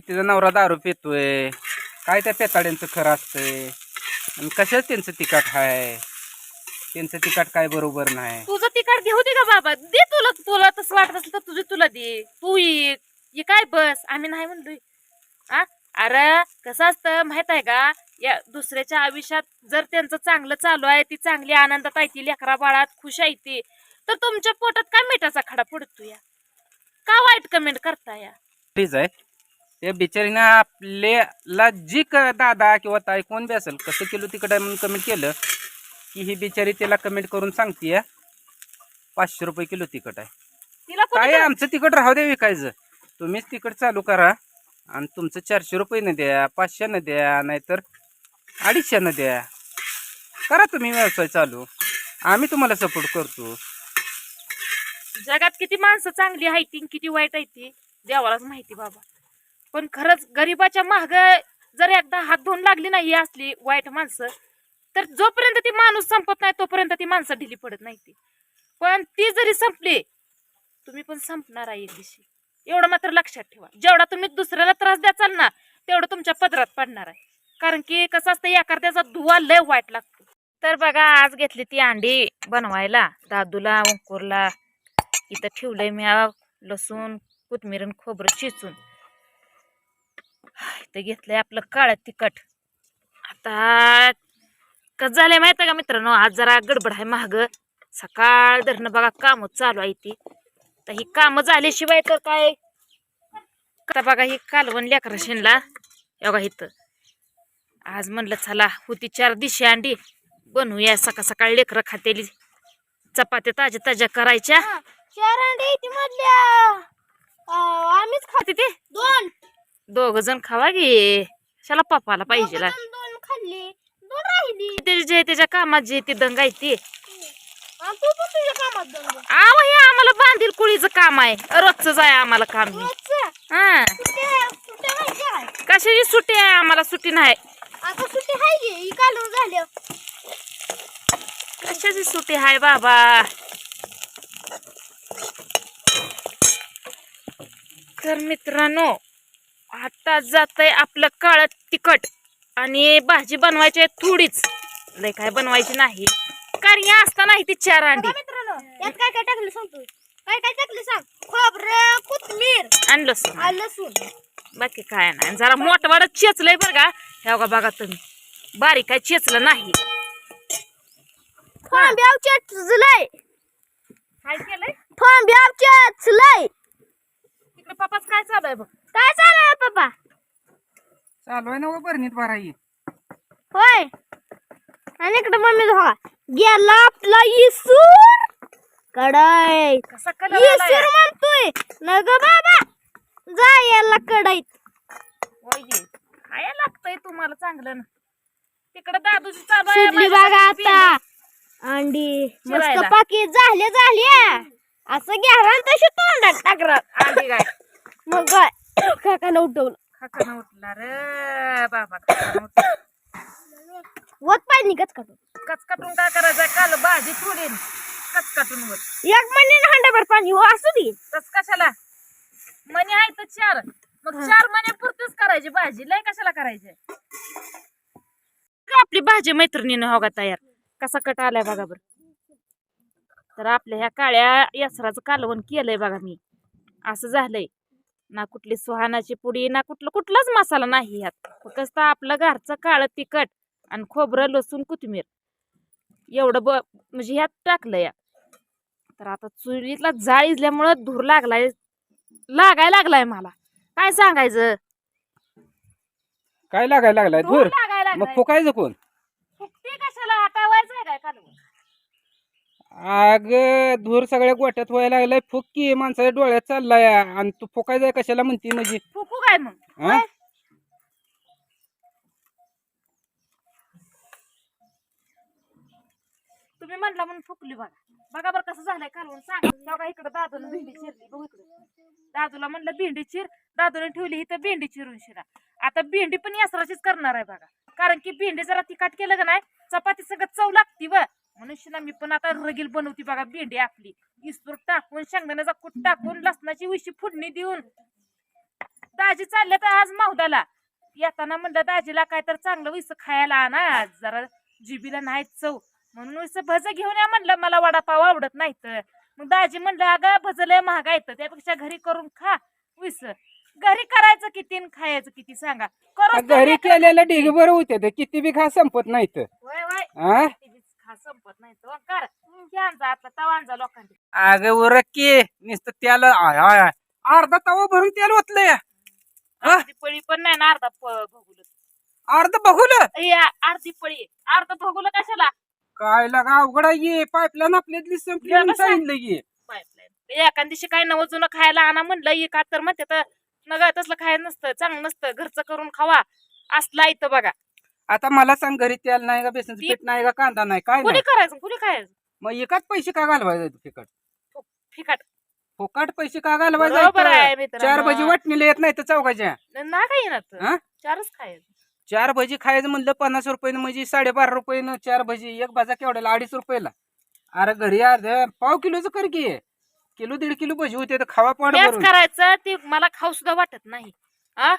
तिचा नवरा दारू पितोय. काय त्या पेताड्यांचं खरं असतंय? आणि कशाच त्यांचं तिखट आहे त्यांचं तिखट काय बरोबर नाही? तुझं तिकड घेऊ दे का बाबा. दे तुला तुला तसं वाटत असेल तर तुझे तुला दे. तू ये. ये काय बस? आम्ही नाही म्हणलोय आ? अरे कसं असतं माहीत आहे का? या दुसऱ्याच्या आयुष्यात जर त्यांचं चांगलं चालू आहे ती चांगली आनंदात आहे ती लेकरा बाळात खुश आहे ती तर तुमच्या पोटात काय मिठाचा खडा पडतो या का वाईट कमेंट करता या प्लीज आहे. त्या बिचारीनं आपल्याला जी क दादा किंवा ताई कोण बी असेल कसं किलो आहे म्हणून कमेंट केलं की ही बिचारी त्याला कमेंट करून सांगते पाचशे रुपये किलो तिकट आहे. तिला काय आमचं तिकट राहू दे विकायचं. तुम्हीच तिकट चालू करा. आणि तुमचं चारशे रुपये द्या पाचशेनं द्या नाहीतर अडीचशेनं द्या. करा तुम्ही व्यवसाय चालू. आम्ही तुम्हाला सपोर्ट करतो. जगात किती माणसं चांगली आहे ती किती वाईट आहे ती देवालाच माहिती बाबा. पण खरंच गरीबाच्या माग जर एकदा हात धुवून लागली नाही असली वाईट माणसं तर जोपर्यंत ती माणूस संपत नाही तोपर्यंत ती माणसं ढिली पडत नाही ती. पण ती जरी संपली तुम्ही पण संपणार आहे दिशी दिवशी. एवढं मात्र लक्षात ठेवा. जेवढा तुम्ही दुसऱ्याला त्रास द्याचाल ना तेवढं तुमच्या पदरात पडणार आहे. कारण की कसं असतं एखाद्याचा धुवा लय वाईट लागतो. तर बघा आज घेतली ती अंडी बनवायला दादूला अंकुरला. इथं ठेवलंय मी लसूण कोथमीर खोबरं चिचून. इथं घेतलंय आपलं काळं तिखट. आता कसं झालंय माहिती आहे का मित्रांनो? आज जरा गडबड आहे महाग सकाळ धरणं बघा काम चालू आहे ती. तर ही कामं झाल्याशिवाय तर काय? आता बघा ही कालवण लेकरा शेणला. बघा इथं. आज म्हणलं चला होती चार दिशी अंडी. बनवूया. सकाळ सकाळ लेकरं खातेली. चपात्या ताज्या ताज्या करायच्या. चार अंडी ती आम्हीच खाते ते? दोन. दोघ जण खावा गे शाला पप्पाला पाहिजे जे त्याच्या कामात जे ते दंगाय ते. आणि तू आव हे आम्हाला बांधील कुळीचं काम आहे. रोजच आहे आम्हाला काम हे. आहे कशाची सुट्टी आहे? आम्हाला सुट्टी नाही. आहे कशाची सुट्टी आहे बाबा? तर मित्रांनो आता जातंय आपलं काळ तिखट आणि भाजी बनवायची आहे थोडीच. लय काय बनवायची नाही. कारण या असता नाही ती चार अंडी. मित्रांनो यात काय काय टाकलं सांगतो काय काय टाकलं सांग? खोबरं कोथमीर आणि लसूण. आणि लसूण. बाकी काय नाही. जरा मोठवाडत चेचलंय बरं का? हे बघा बघा तुम्ही. बारीक काय चेचलं नाही. थांब्याव चेचलय. काय केलंय? थांब्याव चेचलय. तिकडे पप्पाच काय चालू आहे बघ? काय चालू पप्पा चालू आहे ना बरणीत भराई. होय. आणि इकडे मम्मी बघा गेला आपला इसूर. कडाई कसा कलर इसूर म्हणतोय. न ग बाबा जा याला कडाईत काय लागतंय तुम्हाला चांगलं? ना तिकडे दादूची चालू आहे शिजली माझ्या बघा आता. अंडी. मस्त. पाकी. झाले झाले. असं घ्या तशी तोंडात टाकरा काय? मग काय? काकाला उठवलं. खाकानं उठला रे बाबा खाकानं उठला. वत पाहिजे निघत काढून कचकटून काय करायचं काल भाजी थोडी कचकटून वर एक महिन्याने हांडाभर पाणी हो असू दे. तस कशाला? मनी आहे तर चार. मग चार महिन्यापुरतीच करायची भाजी. लय कशाला करायची का आपली भाजी मैत्रिणीनं हो का तयार? कसा कट आलाय बघा बर. तर आपल्या ह्या काळ्या यासराचं कालवण केलंय बघा मी. असं झालंय. ना कुठली सुहानाची पुडी ना कुठलं कुठलाच मसाला नाही ह्यात. फक्त आपलं घरचं काळं तिखट आणि खोबरं लसूण कोथिंबीर. एवढं ब म्हणजे ह्यात टाकलं या. तर आता चुलीतला जाळ इजल्यामुळं धूर लागलाय लागायला लागलाय मला. काय सांगायचं? काय लागायला लागलाय? धूर लागायला मग लागलाय. फुकायचं कोण? फुकते कालवण अग धूर सगळ्या गोट्यात व्हायला लागलाय. फुक्की माणसाच्या डोळ्यात चाललाय. आणि तू फुकायचं कशाला म्हणती म्हणजे? फुकू काय मग? हा? तुम्ही म्हणला म्हणून फुकली बघा. बघा बरं कसं झालंय कालवण सांग. बघा इकडं दादूला भेंडी चिरली. बघ इकडं. दादूला म्हणलं भेंडी चिर. दादूने ठेवली इथं भेंडी चिरून शिरा. आता भेंडी पण यासराचीच करणार आहे बघा. कारण की भेंडी जरा तिखट केलं का नाही चपाती सगळं चव लागती व. म्हणून मी पण आता रगील बनवती बघा भेंडी आपली. इस्तूर टाकून शेंगदाण्याचा कूट टाकून लसणाची उशी फोडणी देऊन. दाजी चालले तर आज माहुदाला. येताना म्हणलं दाजीला काय तर चांगलं विस खायला आणा आज जरा जिबीला नाही चव. म्हणून विस भज घेऊन या म्हणलं मला वडापाव आवडत नाही तर मग दाजी म्हणलं अगं भज लय महाग येतं त्यापेक्षा घरी करून खा विस. घरी करायचं किती आणि खायचं किती सांगा. करून तर घरी केलेलं ढिग बरं होते किती बी खा संपत नाही तर हा संपत नाही तर कर. घ्या आता. तवांजा लोकांनी अगं उरक की. नुसतं त्याला आय आय आय. अर्धा तवा भरून तेल ओतलंय हा? अर्धी पळी पण नाही ना अर्धा भोगुल. अर्ध बघूल अर्धी पळी. अर्ध भोगुल कशाला? काय लागा अवघड आहे पाईपलाईन आपल्यातली संपली म्हणून बसा. सांगितलं की. पाईपलाईन. एका दिवशी काय नवं जुनं खायला आणा म्हणलं. ये का तर म्हणते तर नग तसलं खायला नसतं. चांगलं नसतं. घरचं करून खावा. असला इथं बघा. आता मला सांग घरी तेल नाही का बेसन ती- पीठ नाही का कांदा नाही काय कुणी करायचं? कुणी मग एकाच पैसे का घालवायचे फिकट? फिकाट. फुकट पैसे का बरोबर घालवायचे मित्रांनो. चार भजी वाटणीला येत नाही तर चौकाच्या ना काही ना तर. हा? चारच खायचं. चार भजी खायचं म्हणलं पन्नास रुपयानं म्हणजे साडेबारा रुपयानं चार भजी एक भाजा केवढ्याला? अडीच रुपयाला. अरे घरी अर्ध पाव किलोचं कर की. किलो दीड किलो भजी होते तर खावा भरून. करायचं ते मला खाऊ सुद्धा वाटत नाही. आ?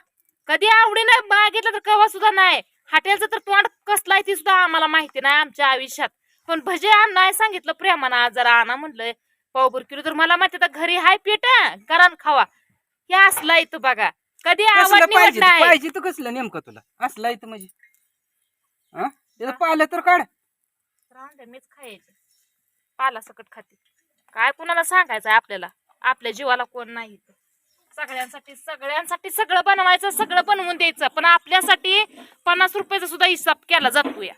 कधी आवडीने मागितलं तर कवा सुद्धा नाही. हॉटेलचं तर तोंड कसलं आहे ती सुद्धा आम्हाला माहिती नाही आमच्या आयुष्यात. पण भजे आण नाही सांगितलं प्रेमानं जरा आणा म्हणलंय. पावभर किलो तर मला माहिती तर घरी हाय पीठ करा खावा. हे असला इथं बघा. कधी आवड पाहिजे? तर कसलं नेमकं तुला? असला इथं म्हणजे. हा? त्याचं पाहिलं तर काढ. राहून मीच खायचे. पाला सकट खाते. काय कुणाला सांगायचंय आपल्याला? आपल्या जीवाला कोण नाही इथं. सगळ्यांसाठी सगळ्यांसाठी सगळं बनवायचं सगळं बनवून द्यायचं. पण आपल्यासाठी पन्नास रुपयाचा सुद्धा हिसाब केला जातो या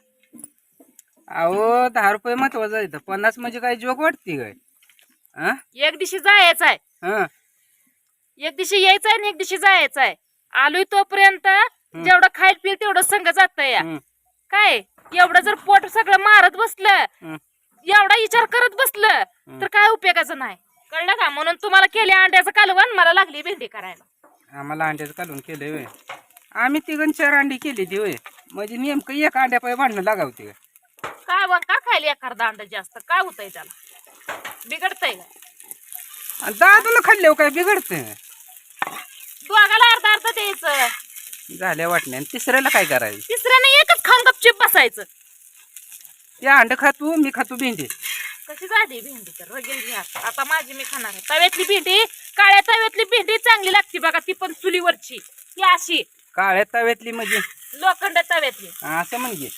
अहो दहा रुपये महत्वाचं आहे इथं. पन्नास म्हणजे काय जोग वाटते काय? हा एक दिवशी जायचं आहे. हा. एक दिवशी यायचंय आणि एक दिवशी जायचं आहे. आलोय तोपर्यंत जेवढं खाईल पिल तेवढं संग जात या हम्म, काय? एवढं जर पोट सगळं मारत बसलं हम्म. एवढा विचार करत बसलं तर काय उपयोगाचं नाही. कळलं का? म्हणून तुम्हाला केले अंड्याचं कालवण मला लागली भेंडी करायला. आम्हाला अंड्याचं कालून केलंय होय. आम्ही तिघन चार अंडी केली ती होय. म्हणजे नेमकं एक अंड्या पाय भांडणं लागावती काय काय व का खायला एखादा अंडा जास्त? काय होतंय त्याला? बिघडतंय का? आणि दादूला खाल्ल्यावर काय बिघडतं दोघाला अर्धा अर्धा द्यायचं. झाल्या वाटण्या. तिसऱ्याला काय करायचं? तिसऱ्याने एकच खाऊन गपचिप बसायचं. ते अंड खातो मी खातो भेंडी. कशी झाली भेंडी तर? घ्या आता. माझी मी खाणार आहे. तव्यातली भेंडी काळ्या तव्यातली भेंडी चांगली लागते बघा ती पण चुलीवरची. ही अशी. काळ्या तव्यातली म्हणजे? लोखंड तव्यातली. असं म्हणजे?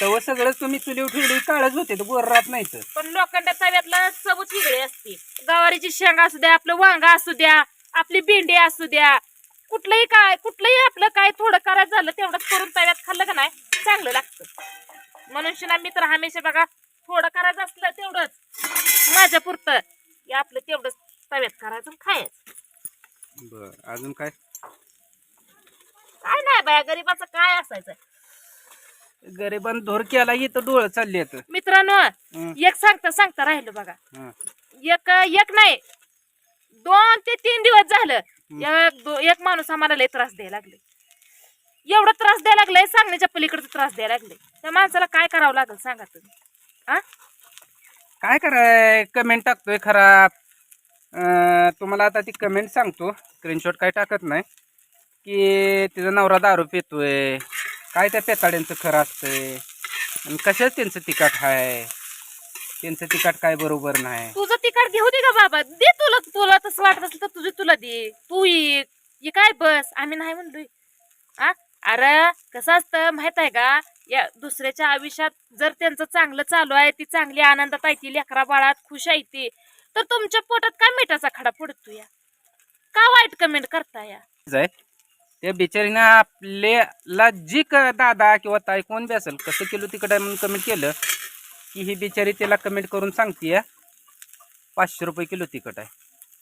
तव सगळं तुम्ही चुलीवर ठेवली काळच होते तर गोर राहत नाही तर पण लोखंड तव्यातलं चवच वेगळी असते. गवारीची शेंग असू द्या आपलं वांगा असू द्या आपली भेंडी असू द्या. कुठलंही काय कुठलंही आपलं काय थोडं करायचं झालं तेवढंच करून तव्यात खाल्लं का नाही? चांगलं लागतं. मनुष्यना मित्र हमेशा बघा थोडं करायचं असलं तेवढंच माझ्या पुरतं हे आपलं तेवढंच आणि खायचं बर अजून काय? काय नाही बाया गरीबाचं काय असायचं? गरिबान धोर केला इथं डोळं चालले मित्रांनो. एक सांगता सांगता राहिलो बघा. एक एक नाही दोन ते तीन दिवस झालं. एक माणूस आम्हाला लय त्रास द्यायला लागले. एवढा त्रास द्यायला लागलाय सांगण्याच्या पलीकडचा त्रास द्यायला लागले त्या माणसाला काय करावं लागेल सांगा तुम्ही? काय कराय कमेंट टाकतोय खराब तुम्हाला आता ती कमेंट सांगतो. स्क्रीनशॉट काही टाकत नाही. की तिचा नवरा दारू पितोय. काय त्या पेताड्यांचं खरं असतंय? आणि कशाच त्यांचं तिखट आहे त्यांचं तिखट काय बरोबर नाही? तुझं तिखट घेऊ दे का बाबा. दे तुला तुला तसं वाटत असेल तर तुझी तुला दे. तू ये. काय बस? आम्ही नाही म्हणलोय. अरे कसं असतं? माहीत आहे का? या दुसऱ्याच्या आयुष्यात जर त्यांचं चांगलं चालू आहे ती चांगली आनंदात आहे ती लेकरा बाळात खुश आहे ती तर तुमच्या पोटात काय मिठाचा खडा पडतो या? का वाईट कमेंट करता या? जाय त्या बिचारीनं आपल्याला जी क दादा किंवा ताई कोण बी असेल कसं केलं तिकडे म्हणून कमेंट केलं की ही बिचारी त्याला कमेंट करून सांगते पाचशे रुपये किलो तिखट आहे.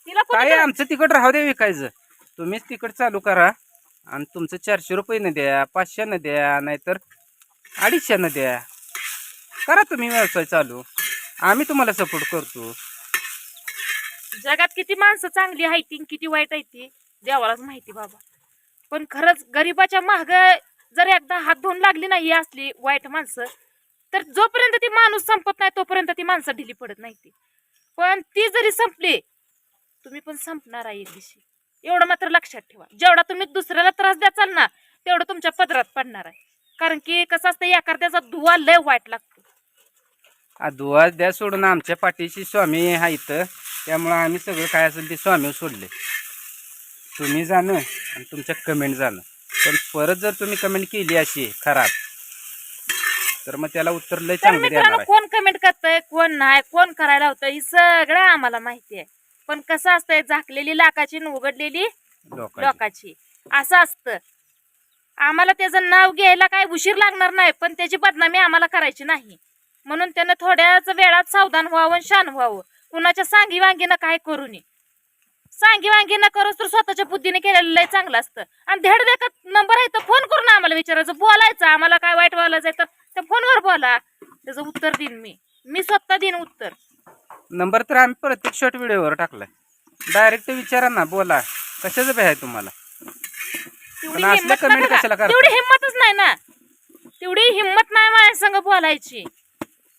तिला कोणी काय आमचं तिकट राहू दे विकायचं. तुम्हीच तिकट चालू करा आणि तुमचं चारशे रुपये द्या पाचशे द्या नाहीतर अडीचशे द्या. करा तुम्ही व्यवसाय चालू. आम्ही तुम्हाला सपोर्ट करतो. जगात किती माणसं चांगली आहे ती किती वाईट आहे ती देवालाच माहिती बाबा. पण खरंच गरीबाच्या माग जर एकदा हात धुवून लागली नाही असली वाईट माणसं तर जोपर्यंत ती माणूस संपत नाही तोपर्यंत ती माणसं ढिली पडत नाही ती. पण ती जरी संपली तुम्ही पण संपणार आहे एक दिवशी. एवढं मात्र लक्षात ठेवा. जेवढा तुम्ही दुसऱ्याला त्रास द्याचाल ना तेवढं तुमच्या पदरात पडणार आहे. कारण की कसं असतं एखाद्याचा धुवा लय वाईट लागतो. दुवा द्या सोडून आमच्या पाठीशी स्वामी आहेत त्यामुळं आम्ही सगळं काय असेल ते स्वामी सोडले. तुम्ही जाणं आणि तुमच्या कमेंट जाणं पण परत जर तुम्ही कमेंट केली अशी खराब तर मग त्याला उत्तर लय तर चांगलं मित्रांनो कोण कमेंट करतंय कोण नाही कोण करायला होतं हे सगळं आम्हाला माहिती आहे. पण कसं असतंय झाकलेली लाकाची आणि उघडलेली लोकाची. असं असतं. आम्हाला त्याचं नाव घ्यायला काय उशीर लागणार नाही पण त्याची बदनामी आम्हाला करायची नाही. म्हणून त्यानं थोड्याच वेळात सावधान व्हावं आणि शान व्हावं. कुणाच्या सांगी वांगीनं काय करू नये. सांगी वांगी न तर स्वतःच्या बुद्धीने केलेलं लय चांगलं असतं. आणि धड देखत नंबर आहे तर फोन करून आम्हाला विचारायचं. बोलायचं आम्हाला काय वाईट बोलायचं आहे तर त्या फोनवर बोला. त्याचं उत्तर देईन मी. मी स्वतः देईन उत्तर. नंबर तर आम्ही प्रत्येक शॉर्ट व्हिडिओवर टाकलाय. डायरेक्ट विचारा ना बोला. कशाचं भय आहे तुम्हाला? तेवढी पण असल्या हिंमत comment नका कशाला का? करता? तेवढी हिंमतच नाही ना. तेवढी हिंमत नाही माझ्या संग बोलायची.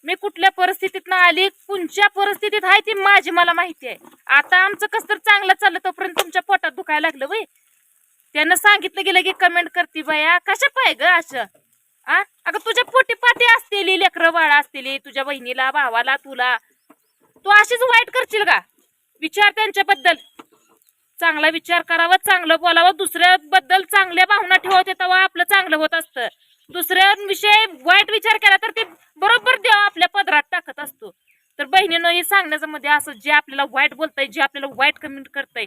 मी कुठल्या परिस्थितीत आली कोणच्या परिस्थितीत आहे ती माझी मला माहिती आहे. आता आमचं कस तर चांगलं चाललं तोपर्यंत तुमच्या पोटात दुखायला लागलं वय. त्यानं सांगितलं गेलं की कमेंट करते बाया. कशा पाय ग असं? आ? अगं तुझ्या पोटी पाती असतेली लेकरं बाळा असतेली तुझ्या बहिणीला भावाला तुला. तू अशीच वाईट करशील का? विचार त्यांच्याबद्दल. चांगला विचार करावा चांगलं बोलावं दुसऱ्याबद्दल चांगल्या भावना ठेवते तेव्हा आपलं चांगलं होत असतं. दुसऱ्यांविषयी वाईट विचार केला तर ते बरोबर देव आपल्या पदरात टाकत असतो. तर बहिणीनं हे सांगण्याचं मध्ये असं जे आपल्याला वाईट बोलतंय जे आपल्याला वाईट कमेंट करतंय